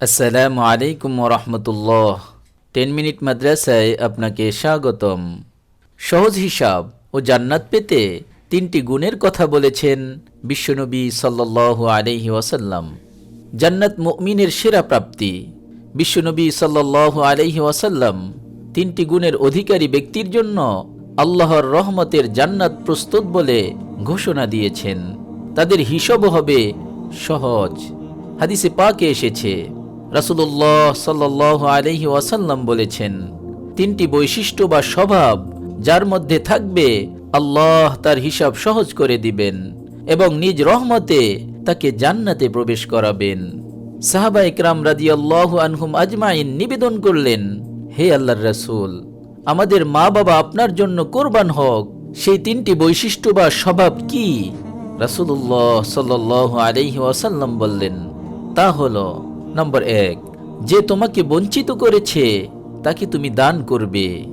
আসসালামু আলাইকুম রহমতুল্লাহ ten minute মাদ্রাসায় আপনাকে স্বাগতম। সহজ হিসাব ও জান্নাত পেতে তিনটি গুণের কথা বলেছেন বিশ্বনবী সাল্লাল্লাহু আলাইহি ওয়াসাল্লাম। জান্নাত মুমিনের সেরা প্রাপ্তি। বিশ্বনবী সাল্লাল্লাহু আলাইহি ওয়াসাল্লাম তিনটি গুণের অধিকারী ব্যক্তির জন্য আল্লাহর রহমতের জান্নাত প্রস্তুত বলে ঘোষণা দিয়েছেন। তাদের হিসাবও হবে সহজ। হাদিসে পাকে এসেছে রাসূলুল্লাহ সাল্লাল্লাহু আলাইহি ওয়াসাল্লাম বলেছেন, তিনটি বৈশিষ্ট্য বা স্বভাব যার মধ্যে থাকবে আল্লাহ তার হিসাব সহজ করে দিবেন এবং নিজ রহমতে তাকে জান্নাতে প্রবেশ করাবেন। সাহাবা ইকরাম রাদিয়াল্লাহু আনহুম আজমাইন নিবেদন করলেন, হে আল্লাহর রাসূল, আমাদের মা বাবা আপনার জন্য কোরবান হোক, সেই তিনটি বৈশিষ্ট্য বা স্বভাব কি? রাসূলুল্লাহ সাল্লাল্লাহু আলাইহি ওয়াসাল্লাম বললেন, তা হলো নম্বর এক, যে তোমাকে বঞ্চিত করেছে, তাকে তুমি দান করবে।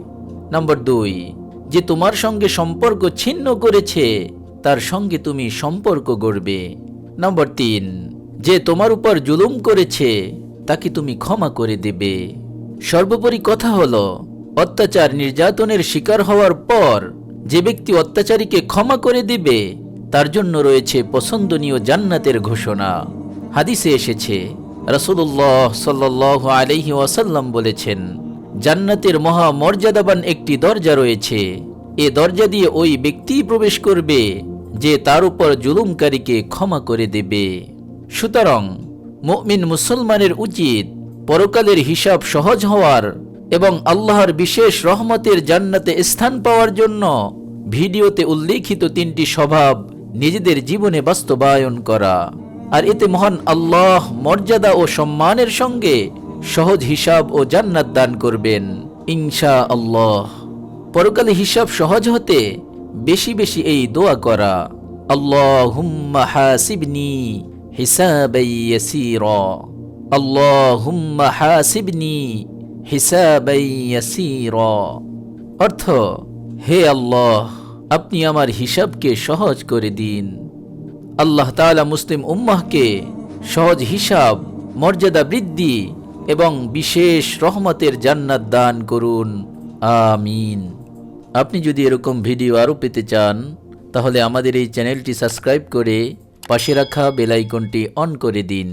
নম্বর দুই, যে তোমার সঙ্গে সম্পর্ক ছিন্ন করেছে, তার সঙ্গে তুমি সম্পর্ক গড়বে। নম্বর তিন, যে তোমার উপর জুলুম করেছে, তাকে তুমি ক্ষমা করে দেবে। সর্বোপরি কথা হলো, অত্যাচার নির্যাতনের শিকার হওয়ার পর যে ব্যক্তি অত্যাচারীকে ক্ষমা করে দেবে, তার জন্য রয়েছে পছন্দনীয় জান্নাতের ঘোষণা। হাদিসে এসেছে রাসূলুল্লাহ সাল্লাল্লাহু আলাইহি ওয়াসাল্লাম বলেছেন, জান্নাতের মহা মর্যাদাবান একটি দরজা রয়েছে। এ দরজা দিয়ে ওই ব্যক্তি প্রবেশ করবে যে তার উপর জুলুমকারীকে ক্ষমা করে দেবে। সুতরাং মুমিন মুসলমানের উচিত পরকালের হিসাব সহজ হওয়ার এবং আল্লাহর বিশেষ রহমতের জান্নাতে স্থান পাওয়ার জন্য ভিডিওতে উল্লেখিত তিনটি স্বভাব নিজেদের জীবনে বাস্তবায়ন করা। আর এতে মহান আল্লাহ মর্যাদা ও সম্মানের সঙ্গে সহজ হিসাব ও জান্নাত দান করবেন ইনশা আল্লাহ পরকালে হিসাব সহজ হতে বেশি বেশি এই দোয়া করা, আল্লাহুম্মা হাসিবনি হিসাবাই ইয়াসীরা, আল্লাহুম্মা হাসিবনি হিসাবাই ইয়াসীরা। অর্থ, হে আল্লাহ, আপনি আমার হিসাবকে সহজ করে দিন। আল্লাহ তালা মুসলিম উম্মাহকে সহজ হিসাব, মর্যাদা বৃদ্ধি এবং বিশেষ রহমতের জান্নাত দান করুন। আমিন। আপনি যদি এরকম ভিডিও আরও পেতে চান, তাহলে আমাদের এই চ্যানেলটি সাবস্ক্রাইব করে পাশে রাখা বেলাইকনটি অন করে দিন।